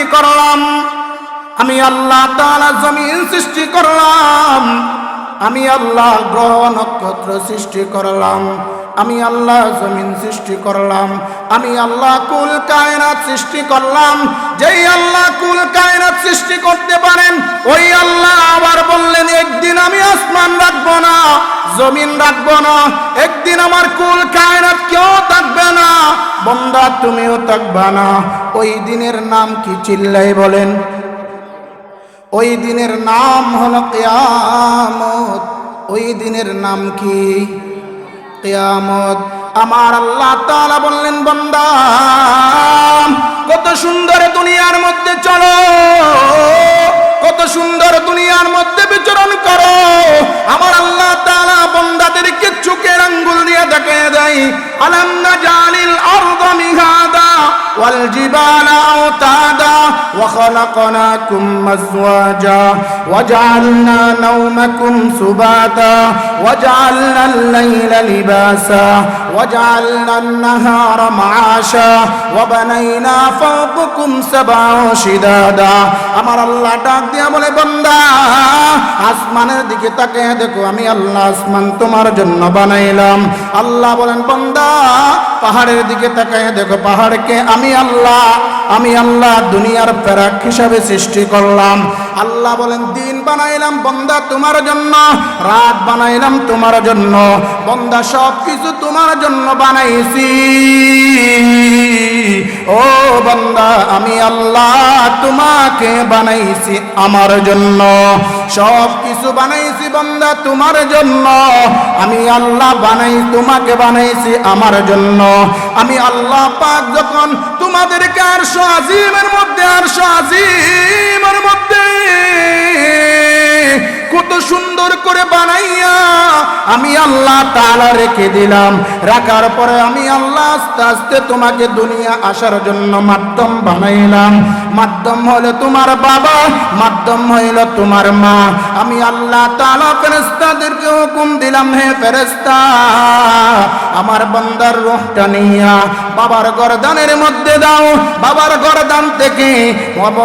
সৃষ্টি করলাম। আমি আল্লাহ তাআলা জমিন সৃষ্টি করলাম। আমি আল্লাহ গ্রহ নক্ষত্র সৃষ্টি করলাম। আমি আল্লাহ জমিন সৃষ্টি করলাম, আমি আল্লাহ কুল কায়নাত সৃষ্টি করলাম। যেই আল্লাহ কুল কায়নাত সৃষ্টি করতে পারেন, ওই আল্লাহ আবার বললেন, একদিন আমি আসমান রাখব না, জমিন রাখব না, একদিন আমার কুল কায়নাত কেউ থাকবে না। বন্দা, তুমিও থাকবে না। ওই দিনের নাম কি চিল্লাই বলেন? ওই দিনের নাম হলো কেয়ামত। ওই দিনের নাম কি? কেয়ামত। আমার আল্লাহ তালা বললেন, বান্দা, কত সুন্দর দুনিয়ার মধ্যে চলো। কত সুন্দর দুনিয়ার মধ্যে বিচরণ করো। আমার আল্লাহ তালা বান্দাদেরকে চোখের আঙ্গুল দিয়ে দেখে দেয়, আলাম নাজালিল আরদ মিহাদা? ওয়াল জিবালা আওতাদা وخلقناكم أزواجا وجعلنا نومكم سباتا وجعلنا الليل لباسا وجعلنا النهار معاشا وبنينا فوقكم سبعا شدادا আমার আল্লাহ ডাক দিয়া বলে বান্দা আসমানের দিকে তাকিয়ে দেখো আমি আল্লাহ আসমান তোমার জন্য বানাইলাম আল্লাহ বলেন বান্দা পাহাড়ের দিকে তাকিয়ে দেখো পাহাড়কে আমি আল্লাহ, আমি আল্লাহ দুনিয়ার প্যারাক হিসাবে সৃষ্টি করলাম। আল্লাহ বলেন, দিন বানাইলাম বন্দা তোমার জন্য, রাত বানাইলাম তোমার জন্য, বন্দা সব কিছু তোমার জন্য বানাইছি। ও বন্দা, আমি আল্লাহ তোমাকে বানাইছি আমার জন্য। সব কিছু বানাইছি বন্দা তোমার জন্য। আমি আল্লাহ বানাই, তোমাকে বানাইছি আমার জন্য। আমি আল্লাহ পাক যখন তোমাদেরকে আর আজিমের মধ্যে আর আজিমের মধ্যে কত সুন্দর করে বানাইয়া আমি আল্লাহ তালা রেখে দিলাম। রাখার পরে আমি আল্লাহ আস্তে আস্তে তোমাকে দুনিয়া আসার জন্য মাধ্যম বানাইলাম। মাধ্যম হলো তোমার বাবা, মাধ্যম হইল তোমার মা। আমি আল্লাহ তাআলা ফেরেশতাদেরকে হুকুম দিলাম, হে ফেরেশতা, আমার বান্দার রূহটা নিয়া বাবার গরদানের মধ্যে দাও। বাবার গরদান থেকে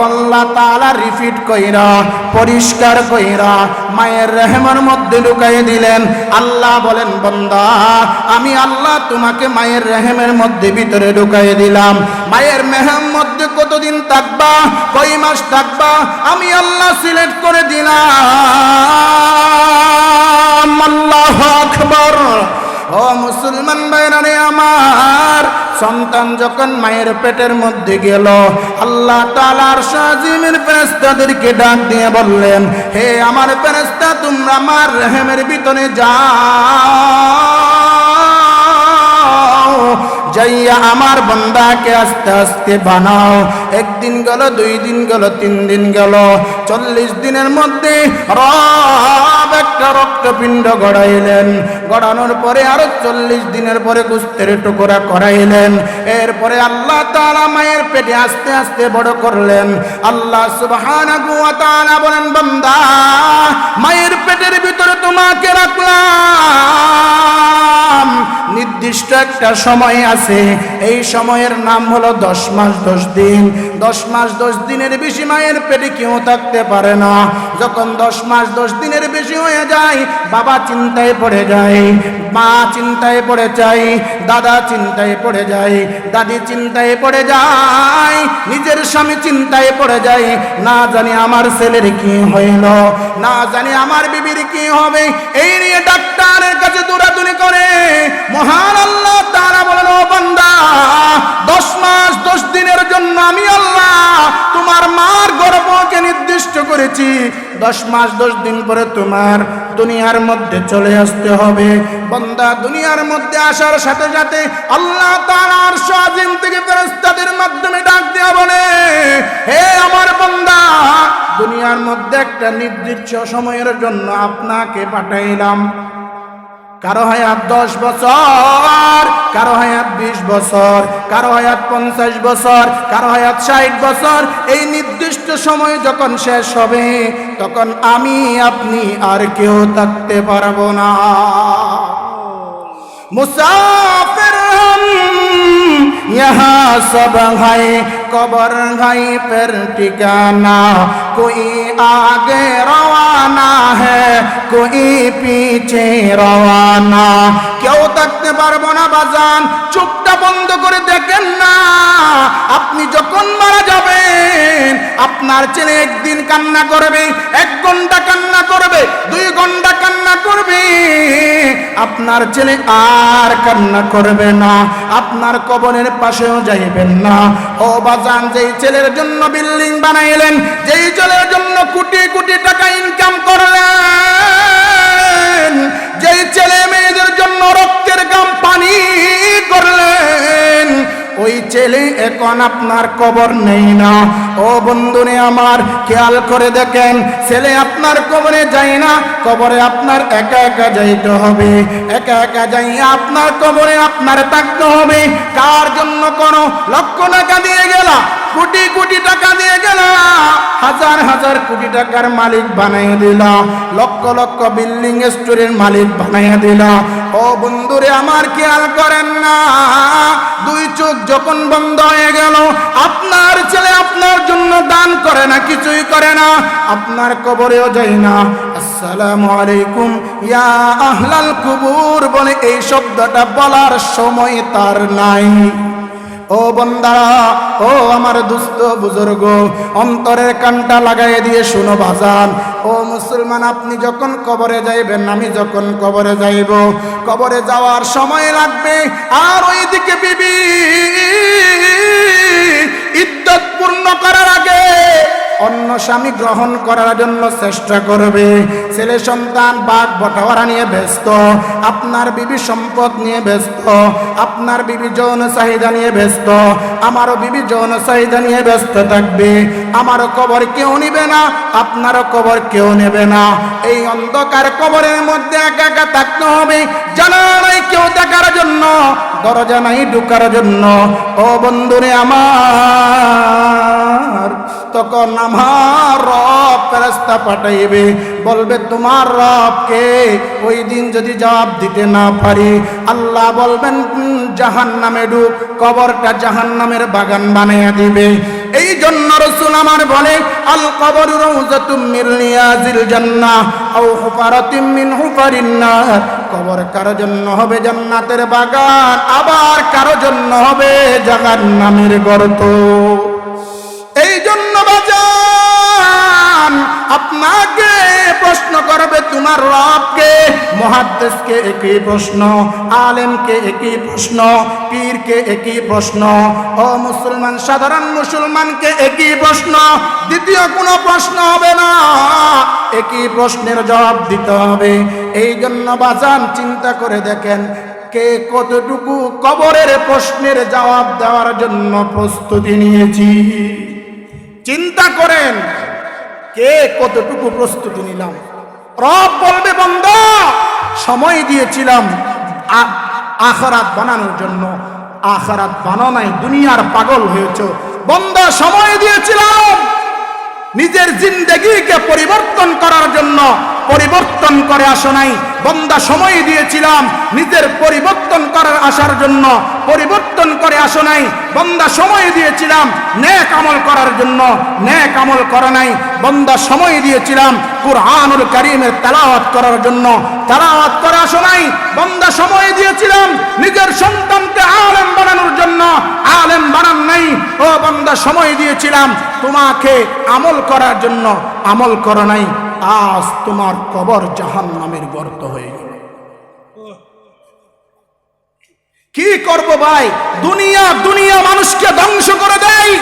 আল্লাহ তাআলা রিপিট কইরা, পরিষ্কার কইরা মায়ের রেহেমের মধ্যে ঢুকাই দিলেন। আল্লাহ বলেন, বন্দা, আমি আল্লাহ তোমাকে মায়ের রেহেমের মধ্যে ভিতরে ঢুকাই দিলাম। মায়ের মেহেম মধ্যে কতদিন থাকবা কই মাস থাকবা আমি আল্লাহ সিলেক্ট করে দিলাম। আল্লাহ আকবর। ও মুসলমান বাইরারে আমার, সন্তান যখন মায়ের পেটের মধ্যে গেল, আল্লাহ তালার সাজিমের ফেরেস্তাদেরকে ডাক দিয়ে বললেন, হে আমার ফেরেস্তা তোমরা আমার রেহেমের ভিতরে যাও। যাইয়া আমার বন্দাকে আস্তে আস্তে বানাও। একদিন গেল, দুই দিন গেল, তিন দিন গেল। চল্লিশ দিনের মধ্যে রব একটা রক্তপিণ্ড গড়াইলেন। গড়ানোর পরে আরও চল্লিশ দিনের পরে কুস্তের টুকরা করাইলেন। এরপরে আল্লাহ তালা মায়ের পেটে আস্তে আস্তে বড় করলেন। আল্লাহ তাআলা বলেন, বান্দা, মায়ের পেটের ভিতরে তোমাকে রাখলাম। নির্দিষ্ট একটা সময় আছে এই সময়ের নাম হলো দশ মাস, দশ দিন। দশ মাস, দশ দিনের বেশি মায়ের পেটে কেউ থাকতে পারে না। যখন দশ মাস, দশ দিনের বেশি হয়ে যায়, বাবা চিন্তায় পড়ে যায়, মা চিন্তায় পড়ে যায়, দাদা চিন্তায় পড়ে যায়, দাদি চিন্তায় পড়ে যায়, নিজের স্বামী চিন্তায় পড়ে যায়। না জানি আমার ছেলের কি হইল, না জানি আমার বিবির কি হবে। এই নিয়ে ডাক্তারের কাছে দৌড়াদৌড়ি করে। মহান আল্লাহ তারা বলেন বান্দা, দশ মাস, দশ দিনের জন্য আমি আল্লাহ তোমার মার গর্ভকে নির্দিষ্ট করেছি। দশ মাস, দশ দিন পরে তোমার দুনিয়ার মধ্যে চলে আসতে হবে। বন্দা, দুনিয়ার মধ্যে আসার সাথে সাথে আল্লাহ তাআলার সাজিম থেকে ফেরেশতাদের মাধ্যমে ডাক দেয়া বলে, হে আমার বন্দা, দুনিয়ার মধ্যে একটা নির্দিষ্ট সময়ের জন্য আপনাকে পাঠাইলাম। কারও হায়াত দশ বছর, কারও হায়াত বিশ বছর, কারও হায়াত পঞ্চাশ বছর, কারও হায়াত ষাট বছর। এই নির্দিষ্ট সময় যখন শেষ হবে, তখন আমি, আপনি আর কেউ থাকতে পারব না। মুসাফির ইহা সব হায়। কবর ঘাই পের ঠিকানা। কই আগে রওয়ানা হ্যাঁ কই পিছে রওয়ানা। কেউ থাকতে পারব না বাজান চুপটা বন্ধ করে দেখেন না। আপনি যখন মারা যাবেন, আপনার ছেলে একদিন কান্না করবে, এক ঘণ্টা কান্না করবে, দুই ঘণ্টা কান্না করবে। আপনার ছেলে আর কান্না করবে না, আপনার কবরের পাশেও যাইবেন না। ও বাজান যেই ছেলের জন্য বিল্ডিং বানাইলেন, যেই ছেলের জন্য কোটি কোটি টাকা ইনকাম করলেন, যেই ছেলে মেয়েদের জন্য রক্তের গাম পানি করলেন ওই ছেলে এখন আপনার কবর নেই না। ও বন্ধুনে আমার, খেয়াল করে দেখেন, ছেলে আপনার কবরে যায় না, কবরে আপনার একা একা যাইতে হবে। একা একা যাই আপনার কবরে আপনার থাকতে হবে। কার জন্য কোনো লক্ষ টাকা দিয়ে গেলা? কোটি কোটি টাকা দিয়ে গেল। হাজার হাজার কোটি টাকার মালিক বানাই দিল। লক্ষ লক্ষ বিল্ডিং স্টোরের মালিক বানাই দিল। ও বন্ধুরে, আমার খেয়াল করেন না। দুই চোখ যখন বন্ধ হয়ে গেল, আপনার ছেলে আপনার জন্য দান করে না, কিছুই করে না। আপনার কবরেও যায় না। আসসালামু আলাইকুম। ইয়া আহলাল কুবুর বলে এই শব্দটা বলার সময় তার নাই। ও বন্দারা, ও আমার দুস্থ বুজুর্গ, অন্তরের কানটা লাগাই দিয়ে শুনো ভাজান ও মুসলমান, আপনি যখন কবরে যাইবেন, আমি যখন কবরে যাইব, কবরে যাওয়ার সময় লাগবে। আর ওইদিকে বিবি ইদ্যত পূর্ণ করার আগে অন্য স্বামী গ্রহণ করার জন্য চেষ্টা করবে। ছেলে সন্তান বাঘ, বটাওয়ারা নিয়ে ব্যস্ত, আপনার বিবি সম্পদ নিয়ে ব্যস্ত, আপনার বিবি যৌন চাহিদা নিয়ে ব্যস্ত, আমারও বিবি যৌন চাহিদা নিয়ে ব্যস্ত থাকবে। আমারও কবর কেউ নিবে না, আপনারও কবর কেউ নেবে না। এই অন্ধকার কবরের মধ্যে একা একা থাকতে হবে জানা নাই কেউ দেখার জন্য, দরজা নাই ঢুকার জন্য। ও বন্ধুরে আমার, তখন আমার রব ফেরেস্তা পাঠাইবে, বলবে, তোমার রবকে ওই দিন যদি জবাব দিতে না পারি, আল্লাহ বলবেন জাহান নামে ডুব কবরটা জাহান নামের বাগান বানাইয়া দিবে। এই জন্য রসুল আমার বলে, আল কবর রৌজাতুম মির নিয়াজিল জান্নাহ, আও হুফারাতিম মিন হুফারিন নার। কবর কারও জন্য হবে জান্নাতের বাগান, আবার কারও জন্য হবে জাহান্নামের গর্ত। আপনাকে প্রশ্ন করবে তোমার রবকে, মহাদ্দেশকে একই প্রশ্ন, আলেমকে একই প্রশ্ন, পীরকে একই প্রশ্ন, ও মুসলমান, সাধারণ মুসলমানকে একই প্রশ্ন, দ্বিতীয় কোনো প্রশ্ন হবে না। একই প্রশ্নের জবাব দিতে হবে। এই জন্য বাজান চিন্তা করে দেখেন কে কতটুকু কবরের প্রশ্নের জবাব দেওয়ার জন্য প্রস্তুতি নিয়েছি। চিন্তা করেন কে কতটুকু প্রস্তুতি নিলাম? রব বলবে, বন্ধ, সময় দিয়েছিলাম আখরাত বানানোর জন্য। আখরাত বানানায় দুনিয়ার পাগল হয়েছ। বন্ধ, সময় দিয়েছিলাম নিজের জিন্দগিকে পরিবর্তন করার জন্য। পরিবর্তন করে আসো নাই। বন্দা সময় দিয়েছিলাম, নিজের পরিবর্তন করার আসার জন্য। পরিবর্তন করে আসো নাই। বন্দা সময় দিয়েছিলাম ন্যাক আমল করার জন্য। ন্যাক আমল করা নাই। বন্দা সময় দিয়েছিলাম, কুরআনুল কারীমের তেলাওয়াত করার জন্য। তেলাওয়াত করে আসো নাই। বন্দা সময় দিয়েছিলাম, নিজের সন্তানকে আলেম বানানোর জন্য। আলেম বানান নাই। ও বন্দা সময় দিয়েছিলাম, তোমাকে আমল করার জন্য। আমল করো নাই। আজ তোমার কবর জাহান নামের গর্ত হয়ে গেল। কি করব ভাই? দুনিয়া দুনিয়া মানুষকে ধ্বংস করে দেয়।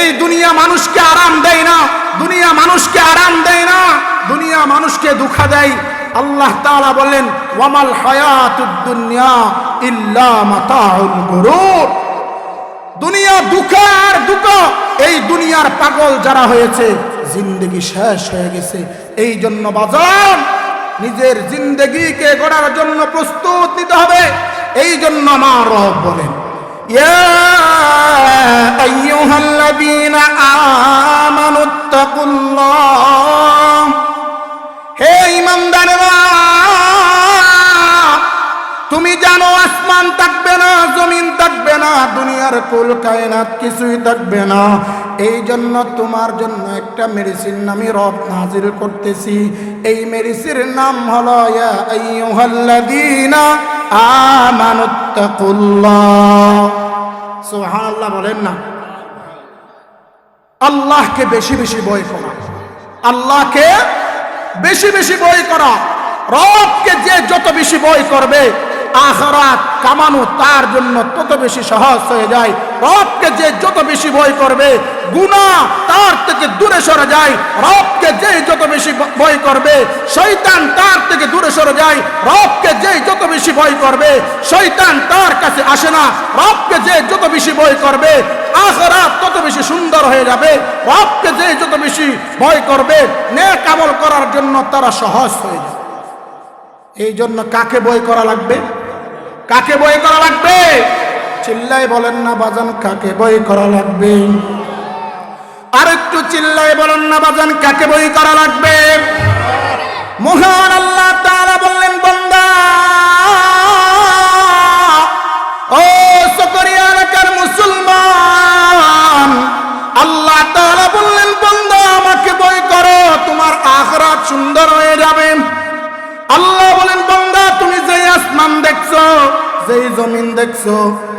এই দুনিয়া মানুষকে আরাম দেয় না। দুনিয়া মানুষকে আরাম দেয় না। দুনিয়া মানুষকে দুঃখা দেয়। আল্লাহ তাআলা বলেন ওয়ামাল হায়াতুদ দুনিয়া ইল্লা মাতাউল গুরুর দুনিয়া দুঃখ আর দুঃখ এই দুনিয়ার পাগল যারা হয়েছে জিন্দগি শেষ হয়ে গেছে। এই জন্য বাজান, নিজের জিন্দগিকে গড়ার জন্য প্রস্তুত নিতে হবে। এই জন্য আমার রব বলেন হে ইমানদারেরা তুমি কেন আসমান থাকবে না, জমিন না, দুনিয়ার কুল কায়নাত কিছুই থাকবে না। এই জন্য তোমার জন্য একটা মেডিসিন আমি রব নাজিল করতেছি। এই মেডিসিনের নাম হলো সুবহানাল্লাহ বলেন না। আল্লাহকে বেশি বেশি বই করা। আল্লাহকে বেশি বেশি বই করা। রবকে যে যত বেশি বই করবে আখরাত কামানো তার জন্য তত বেশি সহজ হয়ে যায়। রবকে যে যত বেশি ভয় করবে গুণা তার থেকে দূরে সরে যায়। রবকে যে যত বেশি ভয় করবে শৈতান তার থেকে দূরে সরে যায়। রবকে যে যত বেশি ভয় করবে শৈতান তার কাছে আসে না। রবকে যে যত বেশি ভয় করবে, আখরাত তত বেশি সুন্দর হয়ে যাবে। রবকে যে যত বেশি ভয় করবে, নেক আমল করার জন্য তারা সহজ হয়ে যাবে। এই জন্য কাকে বই করা লাগবে? কাকে বই করা লাগবে? চিল্লাই বলেন না বাজান কাকে বই করা লাগবে? আর একটু চিল্লাই বলেন না বাজান কাকে বই করা লাগবে? মহান আল্লাহ তাআলা বললেন বান্দা দেখছ?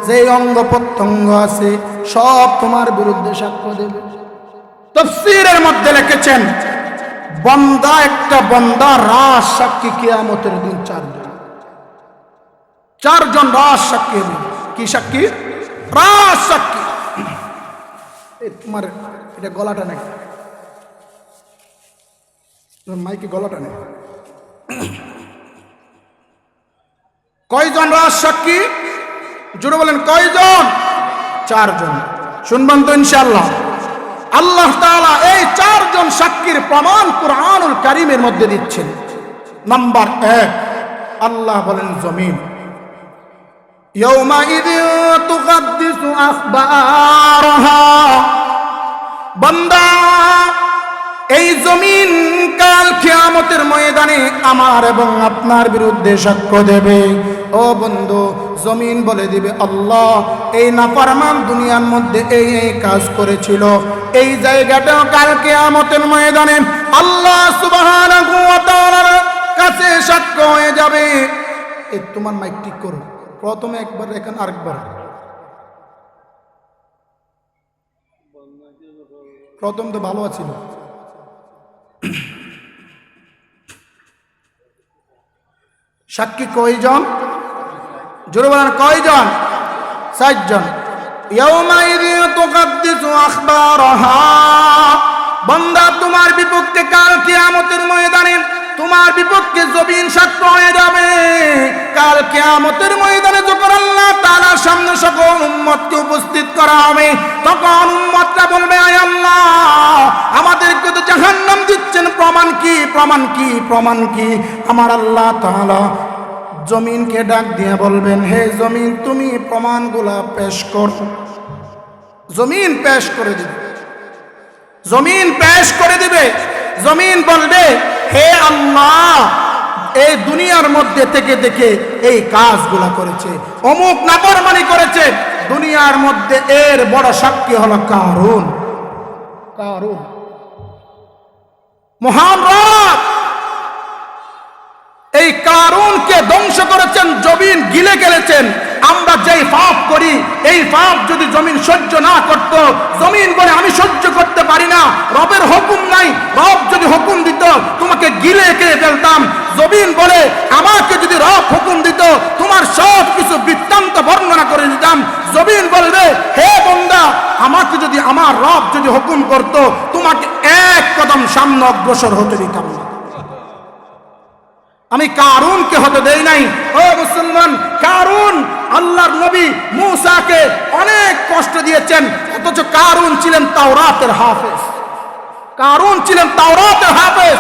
যেই অঙ্গ প্রত্যঙ্গ আছে, সব তোমার বিরুদ্ধে সাক্ষ্য দেবে। তফসিরের মধ্যে লিখেছেন, বন্দা একটা বন্দা রাস সাক্ষী কিয়ামতের দিন চারজন। চারজন রাস সাক্ষী কি সাক্ষী? রাস সাক্ষী। তোমার এটা গলাটা নেই। তোমার মাইকে গলাটা নেই। কয়জন রাজ সাক্ষী? জুড়ে বলেন, কয়জন? চারজন। শুনবেন তো ইনশাল্লাহ আল্লাহ তালা এই চারজন সাক্ষীর প্রমাণ কোরআনুল কারিমের মধ্যে দিচ্ছেন। নাম্বার এক, আল্লাহ বলেন, জমিন। বন্দা এই জমিন কাল কিয়ামতের ময়দানে আমার এবং আপনার বিরুদ্ধে সাক্ষ্য দেবে। ও বন্ধু, জমিন বলে দিবে, আল্লাহ, এই নাফরমান দুনিয়ার মধ্যে এই এই কাজ করেছিল। এই জায়গাটাও কাল কিয়ামতের ময়দানে আল্লাহ ওয়া কাছে সাক্ষ্য হয়ে যাবে। এই তোমার মাইক ঠিক করো। প্রথমে একবার এখন আরেকবার। প্রথম তো ভালো আছিল। সাক্ষী কয়জন? জোরে বলেন, কয়জন? সাতজন বন্দা, তোমার বিপক্ষে কাল কিয়ামতের ময়দানে তোমার বিপক্ষে জবিন সাক্ষ্য হয়ে যাবে। কাল কিয়ামতের ময়দানে যখন আল্লাহ তাআলার সামনে সকল উম্মতকে উপস্থিত করা হবে, তখন উম্মতরা বলবে, আয় আল্লাহ, আমাদেরকে তো জাহান্নাম দিচ্ছেন। প্রমাণ কি? প্রমাণ কি? প্রমাণ কি? আমার আল্লাহ তাআলা জমিনকে ডাক দিয়ে বলবেন, হে জমিন, তুমি প্রমাণগুলা পেশ কর। জমিন পেশ করে দিবে। জমিন পেশ করে দিবে। জমিন বলবে, হে আল্লাহ এই দুনিয়ার মধ্যে থেকে দেখে এই কাজগুলা করেছে। অমুক নাফরমানি করেছে। দুনিয়ার মধ্যে এর বড় সাক্ষী হলো কারুন। কারুন। মহান রব! এই কারুনকে ধ্বংস করেছেন জবিন গিলে গেলেছেন আমরা যেই পাপ করি, এই পাপ যদি জমিন সহ্য না করত, জমিন বলে আমি সহ্য করতে পারি না, রবের হুকুম নাই, রব যদি হুকুম দিত, তোমাকে গিলে কে ফেলতাম। জমিন বলে, আমাকে যদি রব হুকুম দিত, তোমার সব কিছু বৃত্তান্ত বর্ণনা করে দিতাম। জমিন বলবে, হে বন্দা, আমাকে যদি আমার রব যদি হুকুম করত, তোমাকে এক কদম সামনে অগ্রসর হতে দিতাম আমি কারুনকে হতে দেই নাই। ও মুসলমান, কারুন আল্লাহর নবী মুসাকে অনেক কষ্ট দিয়েছেন, অথচ কারুন ছিলেন তাওরাতের হাফেজ। কারুন ছিলেন তাওরাতের হাফেজ।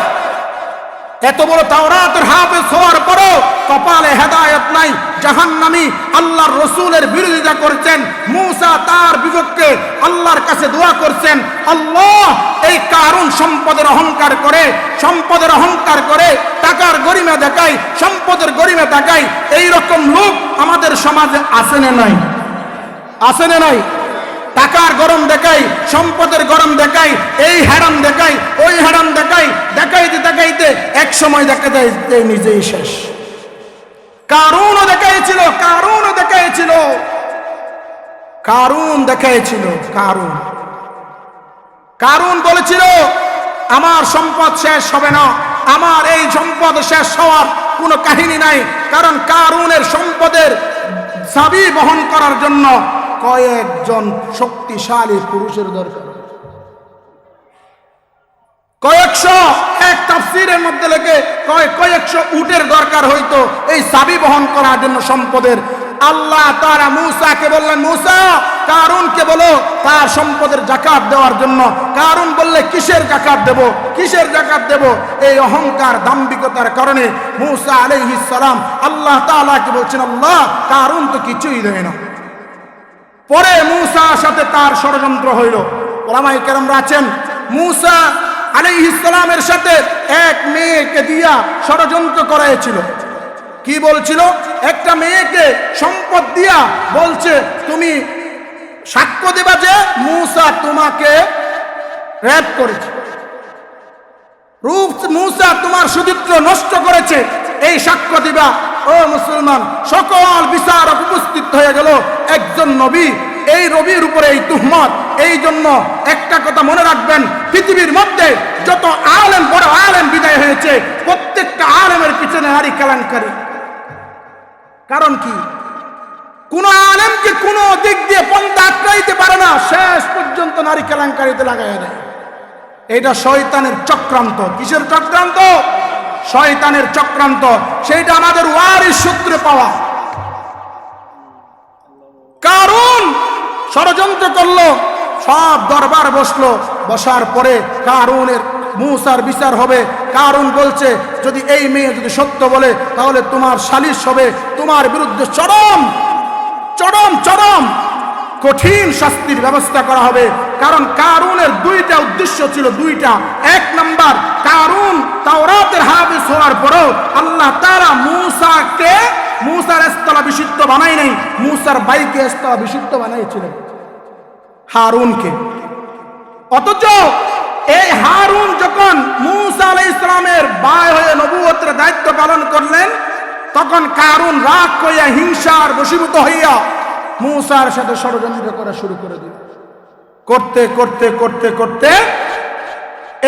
এত বড় তাওরাতের হাফেজ হওয়ার পরও কপালে হেদায়ত নাই, জাহান্নামি আল্লাহর রসুলের বিরোধিতা করছেন, মূসা তার বিপক্ষে আল্লাহর কাছে দোয়া করছেন, আল্লাহ এই কারণ সম্পদের অহংকার করে, সম্পদের অহংকার করে টাকার গরিমা দেখায়, সম্পদের গরিমা দেখায় এই রকম লোক আমাদের সমাজে আসে না নাই? আসে না নাই? টাকার গরম দেখাই, সম্পদের গরম দেখাই, এই হ্যারাম দেখাই, ওই হ্যারাম দেখাই, দেখাইতে দেখাইতে এক সময় দেখা যায় নিজেই শেষ। কারুনও দেখাইছিল কারুনও দেখাইছিল। কারুন দেখাইছিল, কারুন। কারুন বলেছিল, আমার সম্পদ শেষ হবে না, আমার এই সম্পদ শেষ হওয়ার কোনো কাহিনী নাই, কারণ কারুনের সম্পদের চাবি বহন করার জন্য কয়েকজন শক্তিশালী পুরুষের দরকার। কয়েকশো এক তাফসিরের মধ্যে লেগে কয়েক কয়েকশো উটের দরকার হইতো এই চাবি বহন করার জন্য সম্পদের আল্লাহ তারা মুসাকে বললেন, মুসা, কারুনকে বলো তার সম্পদের জাকাত দেওয়ার জন্য। কারুন বললে, কিসের জাকাত দেব? কিসের জাকাত দেব? এই অহংকার, দাম্ভিকতার কারণে মুসা আলাইহিস সালাম আল্লাহ তাআলাকে বলছেন, আল্লাহ, কারুন তো কিছুই দেয় না। পরে মূসার সাথে তার ষড়যন্ত্র হইল। ওলামাই কেরমরা আছেন। মূসা আলাইহিস ইসলামের সাথে এক মেয়েকে দিয়া ষড়যন্ত্র করাইছিল। কি বলছিল? একটা মেয়েকে সম্পদ দিয়া বলছে, তুমি সাক্ষ্য দেবা যে মূসা তোমাকে র্যাপ করেছে। রূপ মূসা তোমার সুচিত্র নষ্ট করেছে। এই সাক্ষ্য দিবা, ও মুসলমান। সকল বিচারক উপস্থিত হয়ে গেল। একজন নবী, এই রবির উপরে এই তুহমত। এই জন্য একটা কথা মনে রাখবেন, পৃথিবীর মধ্যে যত আলেম, বড় আলেম বিদায় হয়েছে, প্রত্যেকটা আলেমের পিছনে নারী কেলাঙ্কারী। কারণ কি? কোন আলেমকে কোন দিক দিয়ে পন্থা আটকাইতে পারে না, শেষ পর্যন্ত নারী কেলাঙ্কারিতে লাগাই দেয়। এটা শয়তানের চক্রান্ত। কিসের চক্রান্ত? শয়তানের চক্রান্ত। সেইটা আমাদের ওয়ারিস সূত্রে পাওয়া। কারণ ষড়যন্ত্র করল, সব দরবার বসল। বসার পরে কারুনের মূসার বিচার হবে কারণ বলছে, যদি এই মেয়ে যদি সত্য বলে, তাহলে তোমার সালিশ হবে তোমার বিরুদ্ধে চরম চরম চরম কঠিন শাস্তির ব্যবস্থা করা হবে। কারণ কারুনের দুইটা উদ্দেশ্য ছিল দুইটা। এক নাম্বার, কারুন তাওরাতের হাফিজ হওয়ার পরেও আল্লাহ তারা মূসাকে, মূসার স্তলা বিশুদ্ধ বানাই নাই, মূসার বাইকে স্তলা বিশুদ্ধ বানাইছিলেন হারুনকে। অথচ এই হারুন যখন মুসা আলাই ইসলামের বায় হয়ে নবুয়তের দায়িত্ব পালন করলেন, তখন কারুন রাগ করিয়া হিংসার বসীভূত হইয়া মুসার সাথে ষড়যন্ত্র করা শুরু করে দিল। করতে করতে করতে করতে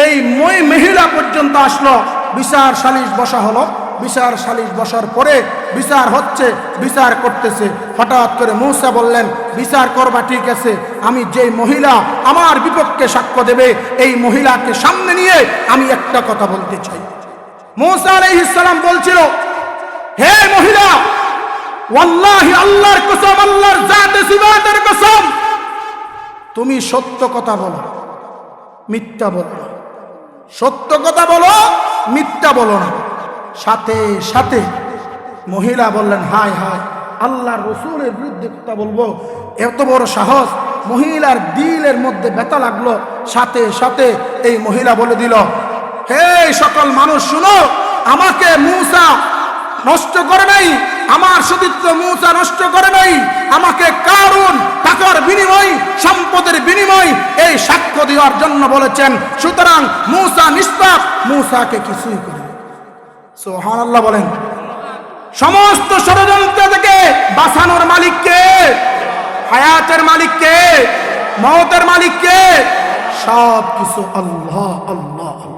এই মই মহিলা পর্যন্ত আসলো বিচার সালিশ বসা হলো। বিচার সালিশ বসার পরে বিচার হচ্ছে, বিচার করতেছে। হঠাৎ করে মৌসা বললেন, বিচার করবা ঠিক আছে, আমি যেই মহিলা আমার বিপক্ষে সাক্ষ্য দেবে, এই মহিলাকে সামনে নিয়ে আমি একটা কথা বলতে চাই। মৌসা আলাইহিসসালাম বলছিল, হে মহিলা আল্লাহর আল্লাহর তুমি সত্য কথা বলো, মিথ্যা বলো সত্য কথা বলো, মিথ্যা বলো না। সাথে সাথে মহিলা বললেন, হায় হায়, আল্লাহ রসুলের বিরুদ্ধে কথা বলব। এত বড় সাহস, মহিলার দিলের মধ্যে ব্যথা লাগল। সাথে সাথে এই মহিলা বলে দিল, হে সকল মানুষ, শুনো, আমাকে মূসা নষ্ট করে নাই, আমার সতীত্ব মূসা নষ্ট করে নাই, আমাকে কারণ টাকার বিনিময়, সম্পদের বিনিময় এই সাক্ষ্য দেওয়ার জন্য বলেছেন। সুতরাং মূসা নিষ্পাপ, মূসাকে কিছুই করে সোহান আল্লাহ বলেন। সমস্ত ষড়যন্ত্র থেকে বাঁচানোর মালিককে হায়াতের মালিককে মতের মালিককে সব কিছু আল্লাহ আল্লাহ আল্লাহ।